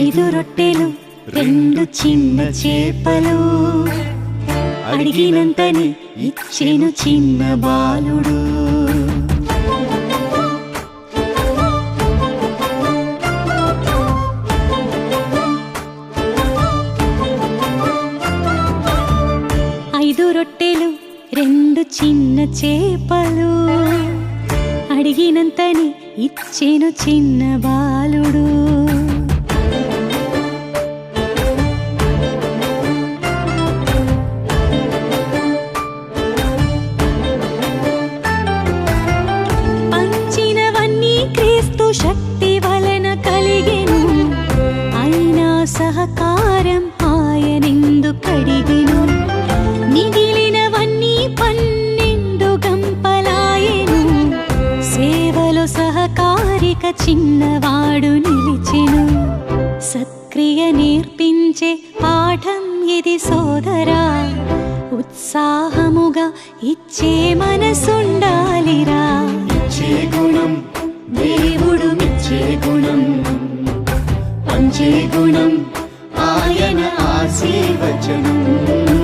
ఐదు రొట్టెలు రెండు చిన్న చేపలు. అడిగినంతని ఇచ్చెను చిన్న బాలుడు. ఐదు రొట్టెలు రెండు చిన్న చేపలు. అడిగినంతని ఇచ్చెను చిన్న బాలుడు. శక్తి వలన కలిగెను. అయినా సహకారం ఆయనెందు కడిగెను. మిగిలినవన్నీ పన్నెండు గంపలాయెను. సేవలో సహకారిక చిన్నవాడు నిలిచెను. సక్రియ నేర్పించే పాఠం ఇది సోదరా. ఉత్సాహముగా ఇచ్చే మనసుండాలిరా. ఇచ్చే గుణం గుణం ఆయన ఆశీర్వచనం.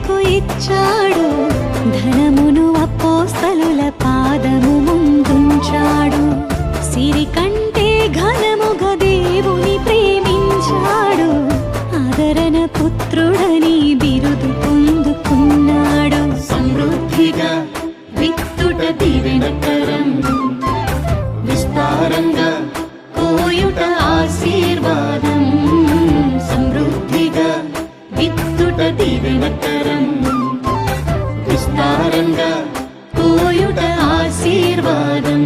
పరిచర్యకు ఇచ్చాడు. ధనమును అపోస్తలుల పాదము ముందుంచాడు. సిరి కంటే ఘనముగా దేవుని ప్రేమించాడు. ఆదరణ పుత్రుడని బిరుదు పొందుకున్నాడు. సమృద్ధిగా విత్తుట దీవెనకరం దీవెనకరం విస్తారంగా కోయుట ఆశీర్వాదం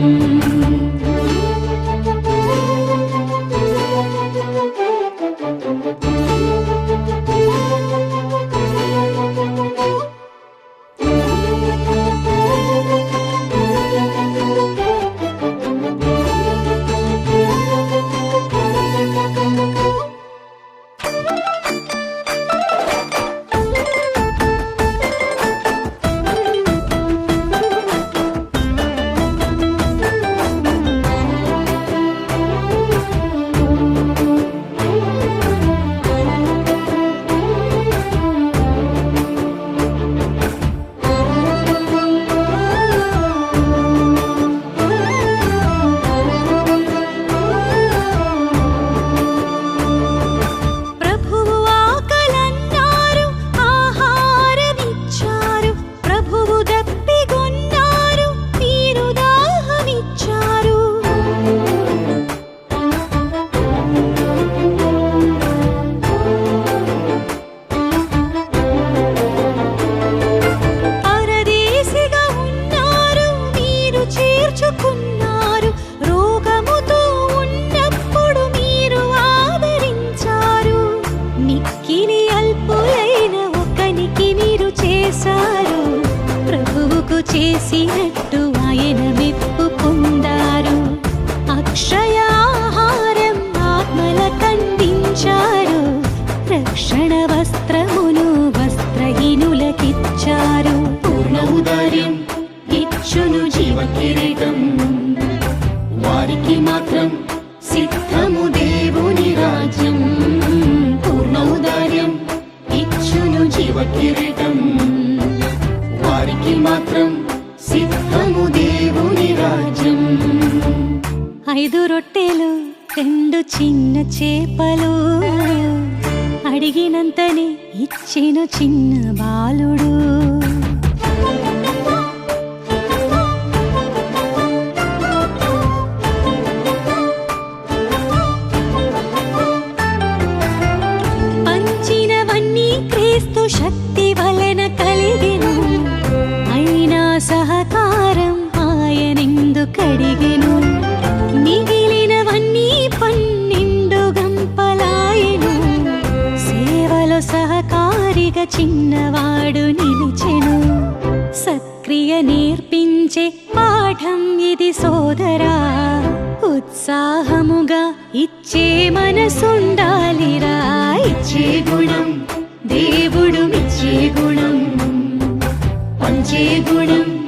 కిరీటం. వారికి మాత్రం సిద్ధము దేవుని రాజ్యం. పూర్ణోదార్యం ఇచ్చును జీవ కిరీటం. వారికి మాత్రం సిద్ధము దేవుని రాజ్యం. ఐదు రొట్టెలు రెండు చిన్న చేపలు. అడిగినంతని ఇచ్చిన చిన్న బాలుడు. చిన్నవాడు నిలిచెను. సక్రియ నేర్పించే పాఠం ఇది సోదరా. ఉత్సాహముగా ఇచ్చే మనసుండాలిరా. ఇచ్చే గుణం దేవుడు ఇచ్చే గుణం. పంచే గుణం